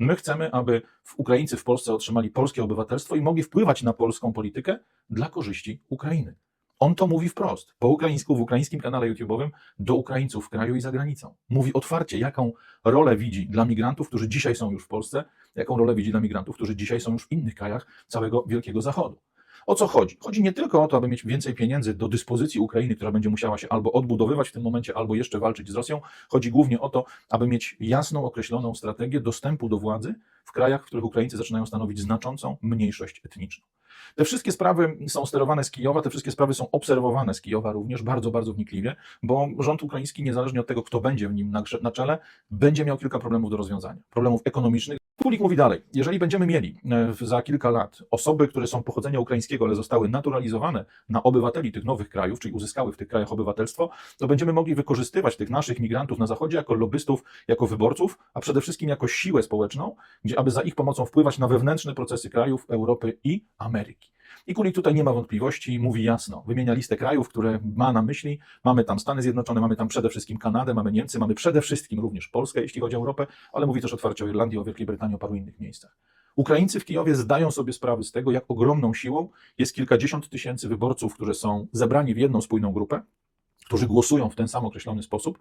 My chcemy, aby Ukraińcy w Polsce otrzymali polskie obywatelstwo i mogli wpływać na polską politykę dla korzyści Ukrainy. On to mówi wprost, po ukraińsku, w ukraińskim kanale YouTube'owym, do Ukraińców w kraju i za granicą. Mówi otwarcie, jaką rolę widzi dla migrantów, którzy dzisiaj są już w Polsce, jaką rolę widzi dla migrantów, którzy dzisiaj są już w innych krajach całego Wielkiego Zachodu. O co chodzi? Chodzi nie tylko o to, aby mieć więcej pieniędzy do dyspozycji Ukrainy, która będzie musiała się albo odbudowywać w tym momencie, albo jeszcze walczyć z Rosją. Chodzi głównie o to, aby mieć jasną, określoną strategię dostępu do władzy w krajach, w których Ukraińcy zaczynają stanowić znaczącą mniejszość etniczną. Te wszystkie sprawy są sterowane z Kijowa, te wszystkie sprawy są obserwowane z Kijowa również bardzo, bardzo wnikliwie, bo rząd ukraiński, niezależnie od tego, kto będzie w nim na, czele, będzie miał kilka problemów do rozwiązania. Problemów ekonomicznych. Kulik mówi dalej, jeżeli będziemy mieli e, za kilka lat osoby, które są pochodzenia ukraińskiego, ale zostały naturalizowane na obywateli tych nowych krajów, czyli uzyskały w tych krajach obywatelstwo, to będziemy mogli wykorzystywać tych naszych migrantów na Zachodzie jako lobbystów, jako wyborców, a przede wszystkim jako siłę społeczną, gdzie aby za ich pomocą wpływać na wewnętrzne procesy krajów Europy i Ameryki. I Kulik tutaj nie ma wątpliwości, mówi jasno, wymienia listę krajów, które ma na myśli. Mamy tam Stany Zjednoczone, mamy tam przede wszystkim Kanadę, mamy Niemcy, mamy przede wszystkim również Polskę, jeśli chodzi o Europę, ale mówi też otwarcie o Irlandię, o Wielkiej Brytanii, o paru innych miejscach. Ukraińcy w Kijowie zdają sobie sprawę z tego, jak ogromną siłą jest kilkadziesiąt tysięcy wyborców, którzy są zebrani w jedną spójną grupę, którzy głosują w ten sam określony sposób